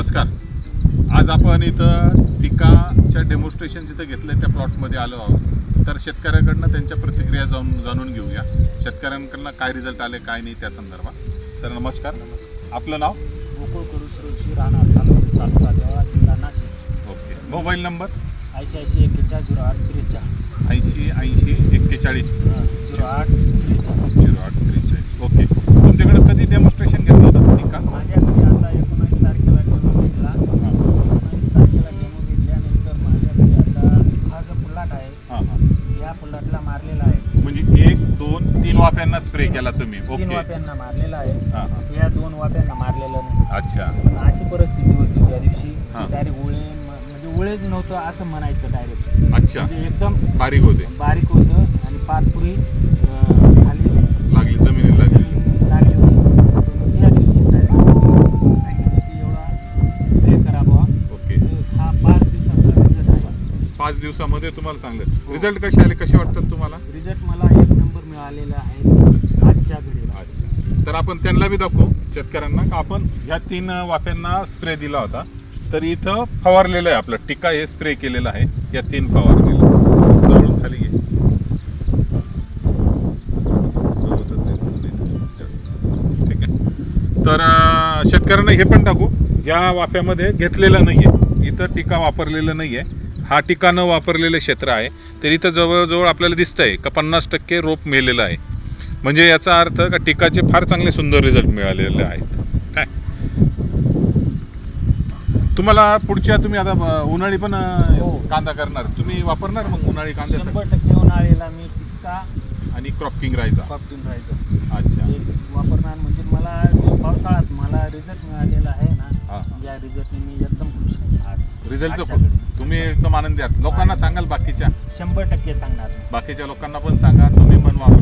नमस्कार. आज आपण इथं पिकाच्या डेमॉन्स्ट्रेशन जिथं घेतलं त्या प्लॉटमध्ये आलो आहोत. तर शेतकऱ्याकडनं त्यांच्या प्रतिक्रिया जाऊन जाणून घेऊया. शेतकऱ्यांकडनं काय रिझल्ट आले काय नाही त्या संदर्भात. तर नमस्कार. आपलं नाव? गोकुळ करू राहणार तालुका तालुका देवळा जिल्हा नाशिक. ओके. Mobile number? ऐंशी ऐंशी एक्केचाळीस झिरो आठ त्रेचाळीस. ऐंशी ऐंशी एक्केचाळीस. झिरो आठ त्रेचाळीस झिरो आठ त्रेचाळीस ओके तुमच्याकडे कधी डेमॉन्स्ट्रेशन घेतलं होतं पिका माझ्याकडे आता एकोणीस तारखेला डेमो घेतला एकोणीस तारखेला डेमो घेतल्यानंतर माझ्याकडे आता हा जो प्लॉट आहे हां हां प्लॉटला मारलेला आहे. म्हणजे एक दोन तीन वाफ्यांना स्प्रे केला तुम्ही. तीन ओके वाप्यांना मारलेला आहे. हां हां. या दोन वाप्यांना मारलेलं नाही. अच्छा. पण अशी परिस्थिती होती त्या दिवशी. हा. डायरेक्ट उळे म- म्हणजे उळेच नव्हतं असं म्हणायचं डायरेक्ट. अच्छा. म्हणजे एकदम बारीक होते. बारीक होतं आणि पारपुरी अं, पाच दिवसामध्ये तुम्हाला चांगलं. रिझल्ट कसे आले? कसे वाटतात तुम्हाला? रिझल्ट मला एक नंबर मिळालेला आहे. आजच्या घडीला. तर आपण त्यांना बी दाखवू शेतकऱ्यांना. का आपण ह्या तीन वाफ्यांना स्प्रे दिला होता तर इथं फवारलेलं आहे आपलं. टिका हे स्प्रे केलेलं आहे. या तीन फवारलेलं जवळून खाली घे. ठीक आहे. तर शेतकऱ्यांना हे पण टाकू. या वाफ्यामध्ये घेतलेलं नाही आहे इथं टिका वापरलेलं नाही आहे हा टिका न वापरलेलं क्षेत्र आहे. तर इथं जवळजवळ आपल्याला दिसतं आहे का पन्नास टक्के रोप मेलेलं आहे. म्हणजे याचा अर्थ का टिकाचे फार चांगले सुंदर रिझल्ट मिळालेले आहेत. काय? तुम्हाला पुढच्या तुम्ही आता उन्हाळी पण हो. कांदा करणार. तुम्ही वापरणार मग उन्हाळी कांद्यासाठी शंभर टक्के उन्हाळीला मी पिक्का आणि क्रॉप किंग राहायचा? वापरून राहायचं. अच्छा. वापरणार म्हणजे मला पावसाळ्यात मला रिझल्ट मिळालेला आहे ना या रिझल्टने मी एकदम खुश आहे. आज. रिझल्ट. तुम्ही एकदम आनंदी आहात. लोकांना सांगाल बाकीच्या? शंभर टक्के सांगणार. बाकीच्या लोकांना पण सांगा तुम्ही पण वापरा.